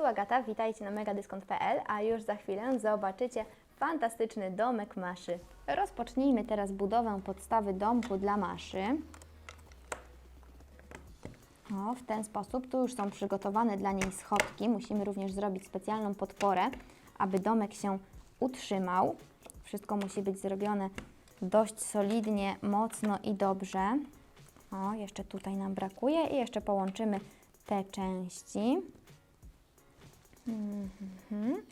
Tu Agata, witajcie na megadyskont.pl, a już za chwilę zobaczycie fantastyczny domek Maszy. Rozpocznijmy teraz budowę podstawy domku dla Maszy. O, w ten sposób. Tu już są przygotowane dla niej schodki. Musimy również zrobić specjalną podporę, aby domek się utrzymał. Wszystko musi być zrobione dość solidnie, mocno i dobrze. O, jeszcze tutaj nam brakuje i jeszcze połączymy te części. Mhm.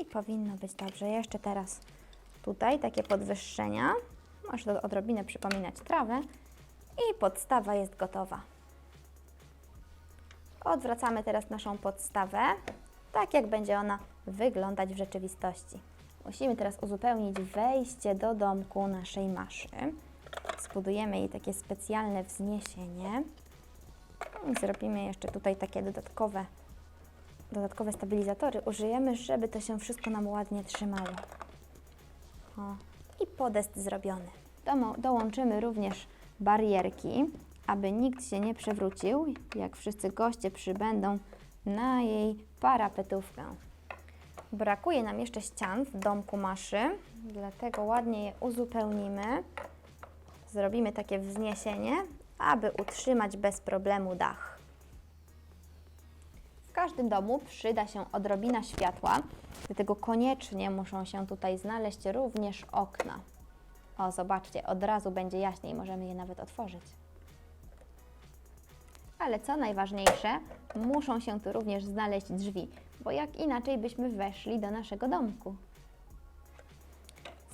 I powinno być dobrze. Jeszcze teraz tutaj takie podwyższenia. Może to odrobinę przypominać trawę. I podstawa jest gotowa. Odwracamy teraz naszą podstawę, tak jak będzie ona wyglądać w rzeczywistości. Musimy teraz uzupełnić wejście do domku naszej maszy. Zbudujemy jej takie specjalne wzniesienie. I zrobimy jeszcze tutaj takie dodatkowe, dodatkowe stabilizatory. Użyjemy, żeby to się wszystko nam ładnie trzymało. O, I podest zrobiony. Domo, dołączymy również barierki, aby nikt się nie przewrócił, jak wszyscy goście przybędą na jej parapetówkę. Brakuje nam jeszcze ścian w domku Maszy, dlatego ładnie je uzupełnimy. Zrobimy takie wzniesienie, aby utrzymać bez problemu dach. W każdym domu przyda się odrobina światła, dlatego koniecznie muszą się tutaj znaleźć również okna. O, zobaczcie, od razu będzie jaśniej, możemy je nawet otworzyć. Ale co najważniejsze, muszą się tu również znaleźć drzwi, bo jak inaczej byśmy weszli do naszego domku.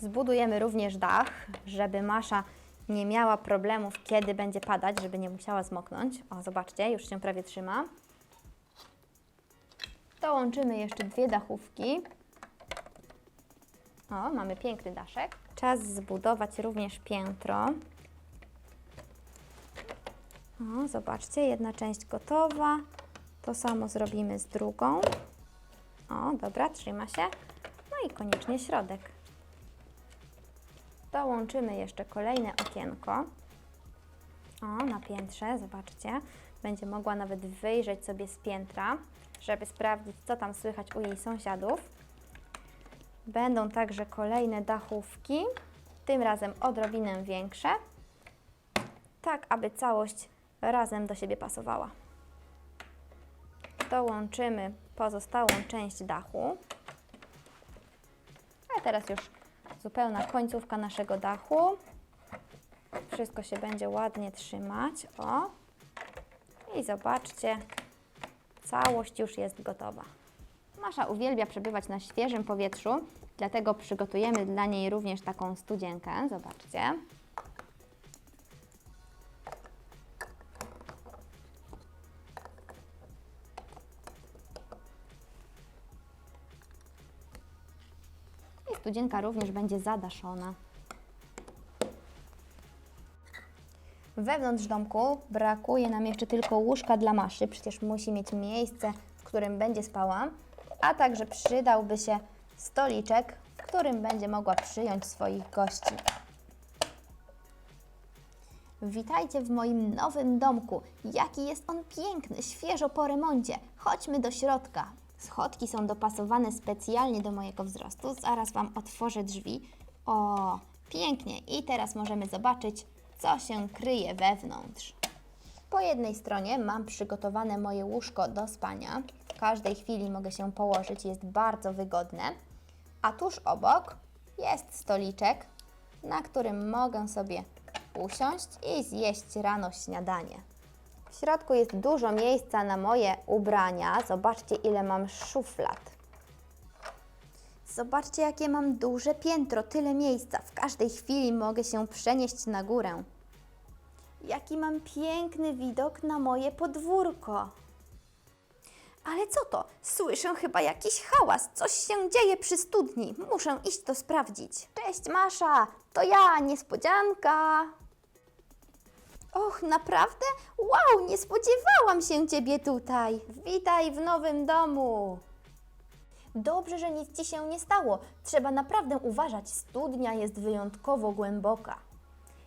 Zbudujemy również dach, żeby Masza nie miała problemów, kiedy będzie padać, żeby nie musiała zmoknąć. O, zobaczcie, już się prawie trzyma. Dołączymy jeszcze dwie dachówki. O, mamy piękny daszek. Czas zbudować również piętro. O, zobaczcie, jedna część gotowa. To samo zrobimy z drugą. O, dobra, trzyma się. No i koniecznie środek. Dołączymy jeszcze kolejne okienko. O, na piętrze, zobaczcie. Będzie mogła nawet wyjrzeć sobie z piętra, żeby sprawdzić, co tam słychać u jej sąsiadów. Będą także kolejne dachówki, tym razem odrobinę większe, tak aby całość razem do siebie pasowała. Dołączymy pozostałą część dachu. A teraz już zupełna końcówka naszego dachu. Wszystko się będzie ładnie trzymać. O. I zobaczcie, całość już jest gotowa. Masza uwielbia przebywać na świeżym powietrzu, dlatego przygotujemy dla niej również taką studzienkę. Zobaczcie. I studzienka również będzie zadaszona. Wewnątrz domku brakuje nam jeszcze tylko łóżka dla Maszy, przecież musi mieć miejsce, w którym będzie spała, a także przydałby się stoliczek, w którym będzie mogła przyjąć swoich gości. Witajcie w moim nowym domku. Jaki jest on piękny, świeżo po remoncie. Chodźmy do środka. Schodki są dopasowane specjalnie do mojego wzrostu. Zaraz Wam otworzę drzwi. O, pięknie. I teraz możemy zobaczyć, co się kryje wewnątrz. Po jednej stronie mam przygotowane moje łóżko do spania. W każdej chwili mogę się położyć, jest bardzo wygodne. A tuż obok jest stoliczek, na którym mogę sobie usiąść i zjeść rano śniadanie. W środku jest dużo miejsca na moje ubrania. Zobaczcie, ile mam szuflad. Zobaczcie, jakie mam duże piętro, tyle miejsca. W każdej chwili mogę się przenieść na górę. Jaki mam piękny widok na moje podwórko. Ale co to? Słyszę chyba jakiś hałas. Coś się dzieje przy studni. Muszę iść to sprawdzić. Cześć, Masza! To ja, niespodzianka! Och, naprawdę? Wow, nie spodziewałam się Ciebie tutaj. Witaj w nowym domu. Dobrze, że nic Ci się nie stało. Trzeba naprawdę uważać. Studnia jest wyjątkowo głęboka.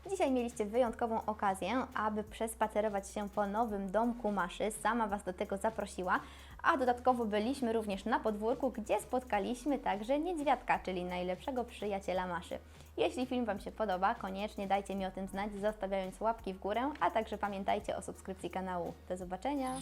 Dzisiaj mieliście wyjątkową okazję, aby przespacerować się po nowym domku Maszy. Sama Was do tego zaprosiła, a dodatkowo byliśmy również na podwórku, gdzie spotkaliśmy także niedźwiadka, czyli najlepszego przyjaciela Maszy. Jeśli film Wam się podoba, koniecznie dajcie mi o tym znać, zostawiając łapki w górę, a także pamiętajcie o subskrypcji kanału. Do zobaczenia!